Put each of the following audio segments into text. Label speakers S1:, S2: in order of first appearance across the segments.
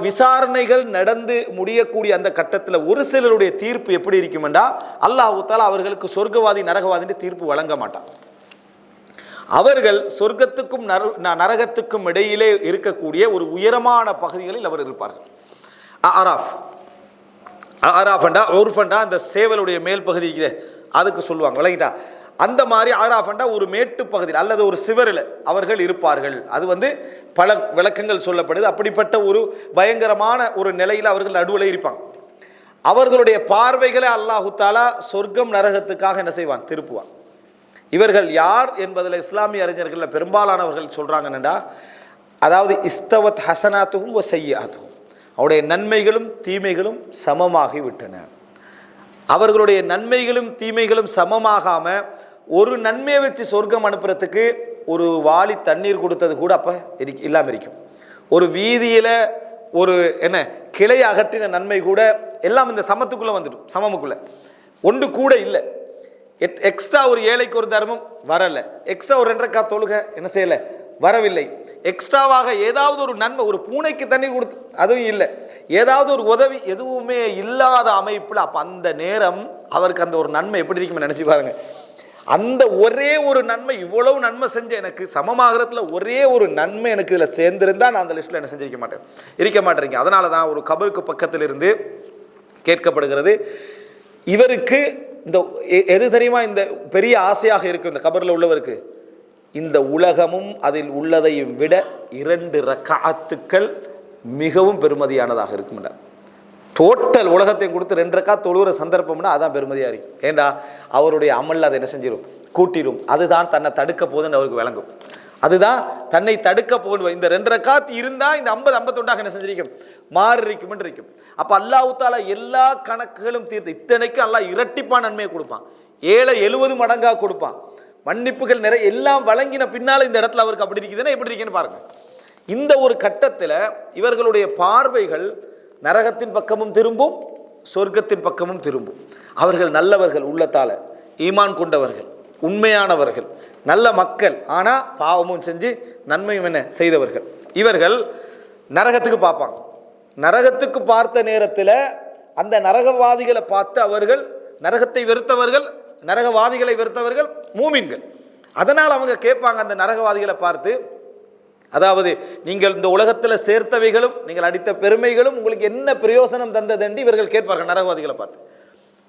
S1: விசாரணைகள் நடந்து முடியக்கூடிய அந்த கட்டத்தில் ஒரு சிலருடைய தீர்ப்பு எப்படி இருக்குமெண்டா அல்லாஹு தாலா அவர்களுக்கு சொர்க்கவாதி நரகவாதின்னு தீர்ப்பு வழங்க மாட்டான். அவர்கள் சொர்க்கத்துக்கும் நர- நரகத்துக்கும் இடையிலே இருக்கக்கூடிய ஒரு உயரமான பகுதிகளில் அவர் இருப்பார்கள். அராஃப். அராஃபண்டா ஒருஃபண்டா அந்த சேவலுடைய மேல் பகுதி அதுக்கு சொல்லுவாங்க விளங்கிட்டா? அந்த மாதிரி ஆராஃபண்டா ஒரு மேட்டு பகுதியில் அல்லது ஒரு சிவரில் அவர்கள் இருப்பார்கள். அது வந்து பல விளக்கங்கள் சொல்லப்படுது. அப்படிப்பட்ட ஒரு பயங்கரமான ஒரு நிலையில் அவர்கள் நடுவில் இருப்பாங்க. அவர்களுடைய பார்வைகளை அல்லாஹு தாலா சொர்க்கம் நரகத்துக்காக என்ன செய்வான்? திருப்புவான். இவர்கள் யார் என்பதில் இஸ்லாமிய அறிஞர்களில் பெரும்பாலானவர்கள் சொல்கிறாங்க என்னடா அதாவது இஸ்தவத் ஹசனாத்துகும் ஒ செய்யாத்துகும் அவருடைய நன்மைகளும் தீமைகளும் சமமாகி விட்டன அவர்களுடைய நன்மைகளும் தீமைகளும் சமமாகாமல் ஒரு நன்மையை வச்சு சொர்க்கம் அனுப்புறதுக்கு ஒரு வாளி தண்ணீர் கொடுத்தது கூட அப்போ இரு இல்லாமல் இருக்கும். ஒரு வீதியில் ஒரு என்ன கிளை அகற்றின நன்மை கூட எல்லாம் இந்த சமத்துக்குள்ளே வந்துடும் சமமுக்குள்ளே. ஒன்று கூட இல்லை. எட் எக்ஸ்ட்ரா ஒரு ஏழைக்கு ஒரு தர்மம் வரலை. எக்ஸ்ட்ரா ஒரு ரெண்டரைக்கா தொழுகை என்ன செய்யலை? வரவில்லை. எக்ஸ்ட்ராவாக ஏதாவது ஒரு நன்மை ஒரு பூனைக்கு தண்ணி கொடுத்து அதுவும் இல்லை. ஏதாவது ஒரு உதவி எதுவுமே இல்லாத அமைப்பில் அப்போ அந்த நேரம் அவருக்கு அந்த ஒரு நன்மை எப்படி இருக்குமே நினச்சி பாருங்கள் அந்த ஒரே ஒரு நன்மை இவ்வளவு நன்மை செஞ்ச எனக்கு சமமாகறதுல ஒரே ஒரு நன்மை எனக்கு இதில் சேர்ந்திருந்தா நான் அந்த லிஸ்ட்டில் என்ன செஞ்சிருக்க மாட்டேன். இருக்க மாட்டேறீங்க. அதனால தான் ஒரு கபருக்கு பக்கத்தில் இருந்து கேட்கப்படுகிறது. இவருக்கு இந்த எ- எது தெரியுமா? இந்த பெரிய ஆசையாக இருக்கும் இந்த கபரில் உள்ளவருக்கு. இந்த உலகமும் அதில் உள்ளதையும் விட இரண்டு ரக்காத்துக்கள் மிகவும் பெருமதியானதாக இருக்கும் டோட்டல் உலகத்தையும் கொடுத்து ரெண்டு ரக்கா தொழுகிற சந்தர்ப்பம்னா அதான் பெருமதியாக இருக்கும் ஏண்டா? அவருடைய அமல் அதை என்ன செஞ்சிடும் கூட்டிடும் அதுதான் தன்னை தடுக்க போகுதுன்னு அவருக்கு விளங்கும். அதுதான் தன்னை தடுக்க போகணும் இந்த ரெண்டு ரக்காத் இருந்தால் இந்த ஐம்பது ஐம்பத்தொண்டாக என்ன செஞ்சிருக்கும்? மாறி இருக்கும். இருக்கும் அப்போ அல்லாஹ் தாலா எல்லா கணக்குகளும் தீர்த்து இத்தனைக்கும் அல்லா இரட்டிப்பான நன்மையை கொடுப்பான். ஏழை எழுபது மடங்காக கொடுப்பான். மன்னிப்புகள் நிறைய எல்லாம் வழங்கின பின்னால் இந்த இடத்துல அவருக்கு அப்படி இருக்குதுன்னா எப்படி இருக்குன்னு பாருங்க. இந்த ஒரு கட்டத்தில் இவர்களுடைய பார்வைகள் நரகத்தின் பக்கமும் திரும்பும் சொர்க்கத்தின் பக்கமும் திரும்பும். அவர்கள் நல்லவர்கள் உள்ளத்தால் ஈமான் கொண்டவர்கள் உண்மையானவர்கள் நல்ல மக்கள் ஆனால் பாவமும் செஞ்சு நன்மையும் என்ன செய்தவர்கள். இவர்கள் நரகத்துக்கு பார்ப்பாங்க. நரகத்துக்கு பார்த்த நேரத்தில் அந்த நரகவாதிகளை பார்த்து அவர்கள் நரகத்தை வெறுத்தவர்கள் நரகவாதிகளை வெறுத்தவர்கள் மூமின்கள். அதனால் அவங்க கேட்பாங்க அந்த நரகவாதிகளை பார்த்து அதாவது நீங்கள் இந்த உலகத்தில் சேர்த்தவைகளும் நீங்கள் அடித்த பெருமைகளும் உங்களுக்கு என்ன பிரயோசனம் தந்ததென்று இவர்கள் கேட்பார்கள் நரகவாதிகளை பார்த்து.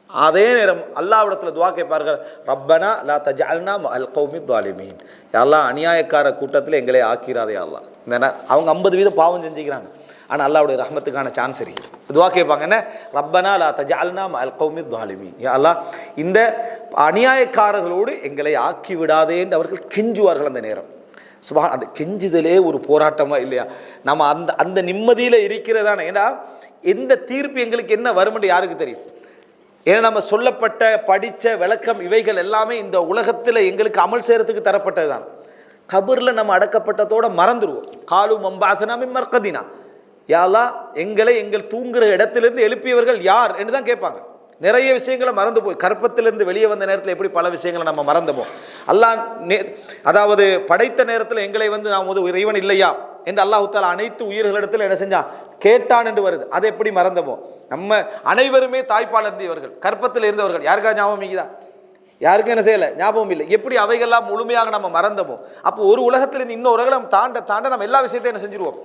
S1: அதே நேரம் அல்லாவிடத்தில் துவா கேட்பார்கள் ரப்பனா லா தஜால்னா அல் கௌமி துவாலிமீன் எல்லாம் அநியாயக்கார கூட்டத்தில் எங்களை ஆக்கிறாதே அல்லா இந்த அவங்க ஐம்பது வீதம் பாவம் செஞ்சுக்கிறாங்க. ஆனால் அல்லாவுடைய ரஹமத்துக்கான சான்ஸ் இருக்கு துவா கேட்பாங்க என்ன? ரப்பனா லா தஜால்னா அல் கௌமி துவாலிமீன் அல்லா இந்த அநியாயக்காரர்களோடு எங்களை ஆக்கி விடாதேன்னு அவர்கள் கெஞ்சுவார்கள் அந்த நேரம். சுபா அந்த கெஞ்சுதலே ஒரு போராட்டமாக இல்லையா? நம்ம அந்த அந்த நிம்மதியில் இருக்கிறதானே. ஏன்னா எந்த தீர்ப்பு எங்களுக்கு என்ன வரும்னு யாருக்கு தெரியும்? ஏன்னா நம்ம சொல்லப்பட்ட படித்த விளக்கம் இவைகள் எல்லாமே இந்த உலகத்தில் எங்களுக்கு அமல் செய்கிறதுக்கு தரப்பட்டது தான் கபரில் நம்ம அடக்கப்பட்டதோடு மறந்துடுவோம் காலு மம்பாசனாமி மறக்கதினா யாலா எங்களை எங்கள் தூங்குகிற இடத்துலேருந்து எழுப்பியவர்கள் யார்? என்று தான் கேட்பாங்க. நிறைய விஷயங்களை மறந்து போய் கற்பத்திலிருந்து வெளியே வந்த நேரத்தில் எப்படி பல விஷயங்களை நம்ம மறந்துவோம் அல்லாஹ் நே அதாவது படைத்த நேரத்தில் எங்களை வந்து நாம் ஒரு இறைவன் இல்லையா என்று அல்லாஹ் அனைத்து உயிர்களிடத்தில் என்ன செஞ்சான்? கேட்டான் என்று வருது. அதை எப்படி மறந்தோமோ நம்ம அனைவருமே தாய்ப்பால் இருந்தவர்கள் கற்பத்தில் இருந்தவர்கள். யாருக்கா ஞாபகம் இருக்குதா? யாருக்கும் என்ன செய்யலை? ஞாபகம் இல்லை. எப்படி அவைகள்லாம் முழுமையாக நம்ம மறந்தோமோ அப்போ ஒரு உலகத்திலிருந்து இன்னொரு உலகம் தாண்ட தாண்ட நம்ம எல்லா விஷயத்தையும் என்ன செஞ்சிருவோம்?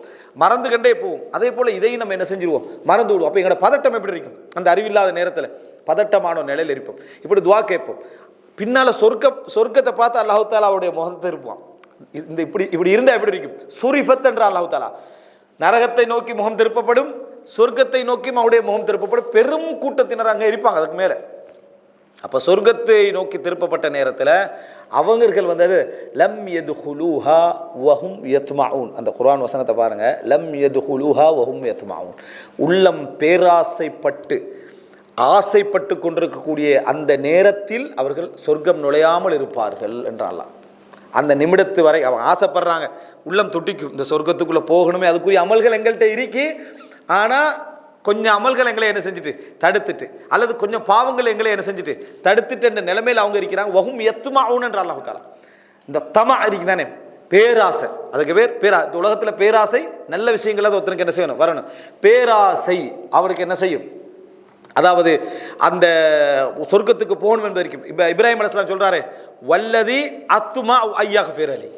S1: மறந்து கண்டே போவோம். அதே போல் இதையும் நம்ம என்ன செஞ்சிருவோம்? மறந்து விடுவோம். அப்போ எங்களோட பதட்டம் எப்படி இருக்கும்? அந்த அறிவில்லாத நேரத்தில் பதட்டமான நிலையில் இருப்போம். இப்படி துவா கேட்போம். பின்னால் சொர்க்க சொர்க்கத்தை பார்த்து அல்லாவுதாலா அவருடைய முகத்தை இருப்பான் இந்த இப்படி இப்படி இருந்தால் எப்படி இருக்கும்? சுரிஃபத் என்ற அல்லாஹாலா நரகத்தை நோக்கி முகம் திருப்பப்படும் சொர்க்கத்தை நோக்கியும் அவருடைய முகம் திருப்பப்படும். பெரும் கூட்டத்தினர் அங்கே இருப்பாங்க அதுக்கு மேலே. அப்போ சொர்க்கத்தை நோக்கி திருப்பப்பட்ட நேரத்தில் அவங்கர்கள் வந்தது லம் எது ஹுலூஹா வஹும் யத்மாவுன் அந்த குரான் வசனத்தை பாருங்கள் லம் எது ஹுலூஹா வஹும் யத்மாவுன் உள்ளம் பேராசைப்பட்டு ஆசைப்பட்டு கொண்டிருக்கக்கூடிய அந்த நேரத்தில் அவர்கள் சொர்க்கம் நுழையாமல் இருப்பார்கள் என்றாலாம் அந்த நிமிடத்து வரை அவங்க ஆசைப்படுறாங்க உள்ளம் துட்டிக்கும் இந்த சொர்க்கத்துக்குள்ளே போகணுமே அதுக்குரிய அமல்கள் எங்கள்கிட்ட இருக்கி ஆனால் கொஞ்சம் அமல்கள் எங்களை என்ன செஞ்சுட்டு? தடுத்துட்டு. அல்லது கொஞ்சம் பாவங்கள் எங்களை என்ன செஞ்சுட்டு? தடுத்துட்டு என்ற நிலைமையில் அவங்க இருக்கிறாங்க. வகும் எத்துமா ஆகுன்ற அல்லாஹ் தாலா இந்த தமா இருக்குதானே பேராசை. அதுக்கு பேர் பேரா இந்த உலகத்தில் பேராசை நல்ல விஷயங்கள் அது ஒருத்தனுக்கு என்ன செய்யணும்? வரணும். பேராசை. அவருக்கு என்ன செய்யும்? அதாவது அந்த சொர்க்கத்துக்கு போகணும் என்பதற்கு இப்போ இப்ராஹிம் அலைஹிஸ்ஸலாம் சொல்கிறாரு வல்லதி அத்துமா ஐயாக பேரலி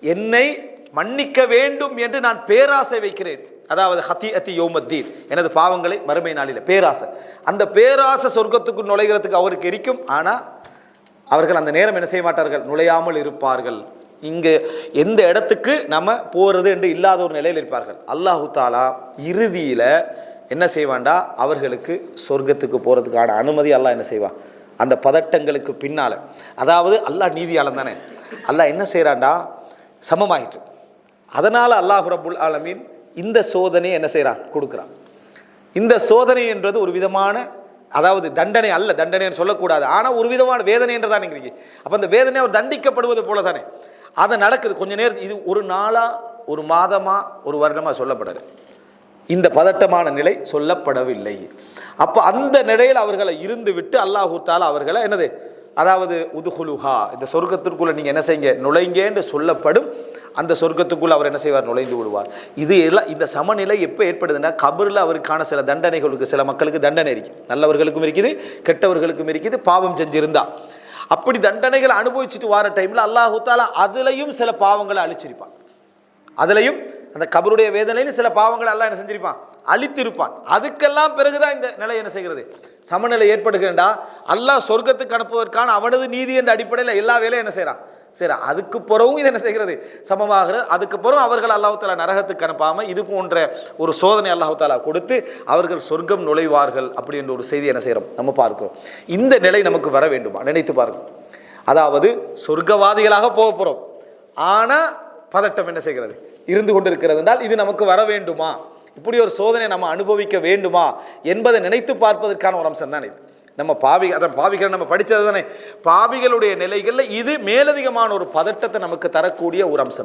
S1: என்னை மன்னிக்க வேண்டும் என்று நான் பேராசை வைக்கிறேன். அதாவது ஹத்தி அத்தி யோமத்தீன் எனது பாவங்களை மறுமை நாளில் பேராசை. அந்த பேராசை சொர்க்கத்துக்கு நுழைகிறதுக்கு அவருக்கு எரிக்கும். ஆனால் அவர்கள் அந்த நேரம் என்ன செய்ய மாட்டார்கள்? நுழையாமல் இருப்பார்கள். இங்கு எந்த இடத்துக்கு நம்ம போகிறது என்று இல்லாத ஒரு நிலையில் இருப்பார்கள். அல்லாஹு தாலா இறுதியில் என்ன செய்வான்டா? அவர்களுக்கு சொர்க்கத்துக்கு போகிறதுக்கான அனுமதி அல்லாஹ் என்ன செய்வான்? அந்த பதட்டங்களுக்கு பின்னால். அதாவது அல்லாஹ் நீதியாளன் தானே. அல்லாஹ் என்ன செய்கிறான்டா சமமாயிற்று. அதனால் அல்லாஹ் ரபுல் ஆலமீன் இந்த சோதனையை என்ன செய்கிறான் கொடுக்குறான். இந்த சோதனை என்றது ஒரு விதமான அதாவது தண்டனை அல்ல தண்டனைன்னு சொல்லக்கூடாது. ஆனால் ஒரு விதமான வேதனை என்று தான் அப்போ அந்த வேதனை அவர் தண்டிக்கப்படுவது போல தானே அதை நடக்குது. கொஞ்ச நேரம் இது ஒரு நாளாக ஒரு மாதமாக ஒரு வருடமாக சொல்லப்படலை. இந்த பதட்டமான நிலை சொல்லப்படவில்லை. அப்போ அந்த நிலையில் அவர்களை இருந்து விட்டு அல்லாஹூத்தால் அவர்களை என்னது? அதாவது உதுகுலுஹா இந்த சொர்க்கத்திற்குள்ளே நீங்கள் என்ன செய்யுங்க? நுழைங்க என்று சொல்லப்படும். அந்த சொர்க்கத்துக்குள்ளே அவர் என்ன செய்வார்? நுழைந்து விடுவார். இது எல்லாம் இந்த சமநிலை எப்போ ஏற்படுதுன்னா கபரில் அவருக்கான சில தண்டனைகளுக்கு சில மக்களுக்கு தண்டனை இருக்குது நல்லவர்களுக்கும் இருக்குது கெட்டவர்களுக்கும் இருக்குது பாவம் செஞ்சிருந்தா. அப்படி தண்டனைகளை அனுபவிச்சுட்டு வர டைமில் அல்லாஹு தாலா அதுலேயும் சில பாவங்களை அழிச்சிருப்பான். அதுலேயும் அந்த கபருடைய வேதனையில சில பாவங்களை எல்லாம் என்ன செஞ்சிருப்பான்? அழித்திருப்பான். அதுக்கெல்லாம் பிறகுதான் இந்த நிலை என்ன செய்கிறது? சமநிலை ஏற்படுகிறண்டா அல்லாஹ் சொர்க்கத்துக்கு அனுப்புவதற்கான அவனது நீதி என்ற அடிப்படையில் எல்லா வேலையும் என்ன செய்கிறான் சரி அதுக்கு பிறகும் இது என்ன செய்கிறது? சமமாகிறது. அதுக்கு பிறகு அவர்கள் அல்லாஹ் தாலா நரகத்துக்கு அனுப்பாமல் இது போன்ற ஒரு சோதனை அல்லாஹ் தாலா கொடுத்து அவர்கள் சொர்க்கம் நுழைவார்கள் அப்படி என்ற ஒரு செய்தி என்ன செய்கிறோம்? நம்ம பார்க்கிறோம். இந்த நிலை நமக்கு வர வேண்டுமா? நினைத்து பாருங்கள். அதாவது சொர்க்கவாதிகளாக போக போகிறோம் ஆனால் பதட்டம் என்ன செய்கிறது? இருந்து கொண்டிருக்கிறது என்றால் இது நமக்கு வர வேண்டுமா? இப்படி ஒரு சோதனை நம்ம அனுபவிக்க வேண்டுமா என்பதை நினைத்து பார்ப்பதற்கான ஒரு அம்சம் தான் இது. நம்ம பாவி அதான் பாவிகள் நம்ம படித்தது தானே பாவிகளுடைய நிலைகளில் இது மேலதிகமான ஒரு பதட்டத்தை நமக்கு தரக்கூடிய ஒரு அம்சம்.